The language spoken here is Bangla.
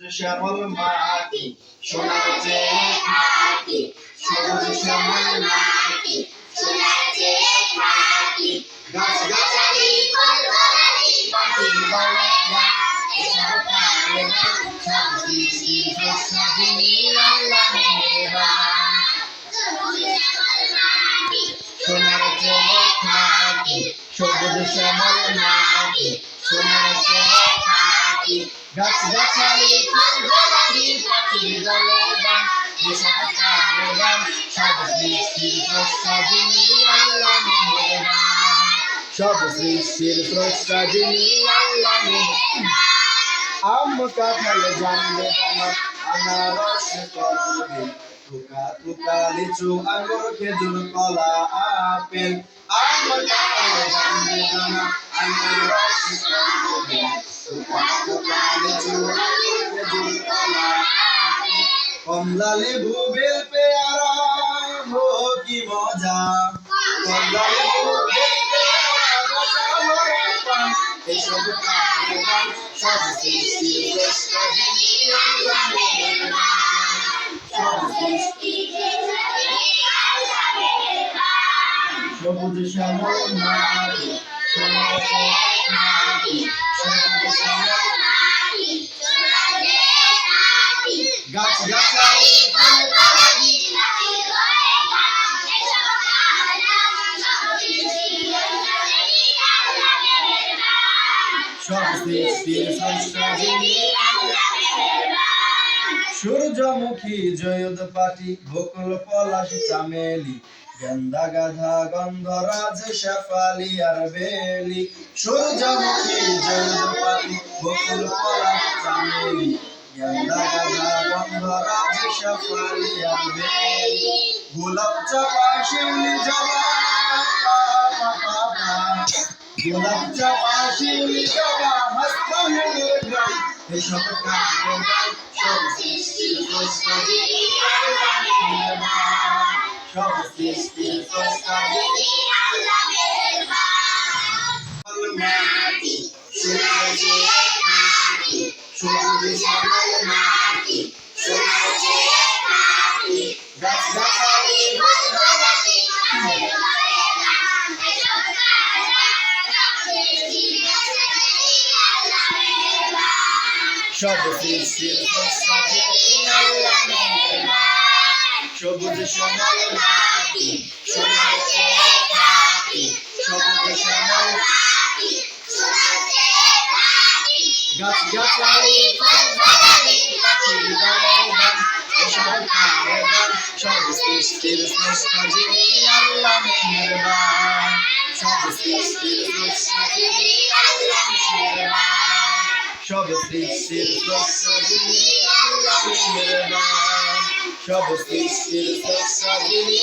শ্যামল মাটি সোনার খাটি সবুজ শ্যামল মাটি সোনার খাঁটি। গাছ গাছালি ফল ফলাদি পাখি বলে সোনার চেয়ে খাটি সবুজ শ্যামল মাটি সোনার চেয়ে খাটি গাছ গাছালি ফুল গোলাপি পাখি বলে গান এসব কারণ সব সৃষ্টির স্রষ্টা যিনি আল্লাহ মেহেরবান সব সৃষ্টির স্রষ্টা যিনি আল্লাহ মেহেরবান আম কাঁঠাল জানবে দানা আনারস কদবে টুকা টুকা লিচু আঙ্গুর খেজুর কলা আপেল আম কাঁঠাল জানবে দানা আনারস কদবে কমলা লেবু বেল পেয়ারা হো কি মজা। কমলা লেবু বেল পেয়ারা এসব সবুজ শ্যামল মাটি গাছ গাছালি সব সূর্যমুখী জয়দ বকুল পলাশ চামেলি, গেন্দা গাধা গন্ধরাজ শেফালি আর বেলি। সূর্যমুখী জয়দ পাটি বকুল পলাশ চামেলি জবা গোলাপ চাপা শিউলি জবা হস্ত হেলে গ্রাম এসব কারণ সব সৃষ্টির স্রষ্টা যিনি আল্লাহ সব সৃষ্টির স্রষ্টা যিনি মাটি সোনার চেয়ে মাটি সবুজ সব সৃষ্টির স্রষ্টা যিনি আল্লাহ মেহেরবান সবুজ শ্যামল মাটি সোনার চেয়ে মাটি সবুজ শ্যামল গাছ গাছালি ফুল ফলাদি পাখি বলে গান এসব কারণ সব সৃষ্টির স্রষ্টা যিনি আল্লাহ মেহেরবান সব সৃষ্টির স্রষ্টা যিনি আল্লাহ মেহেরবান সব সৃষ্টির মেহেরবান সব সৃষ্টির স্রষ্টা যিনি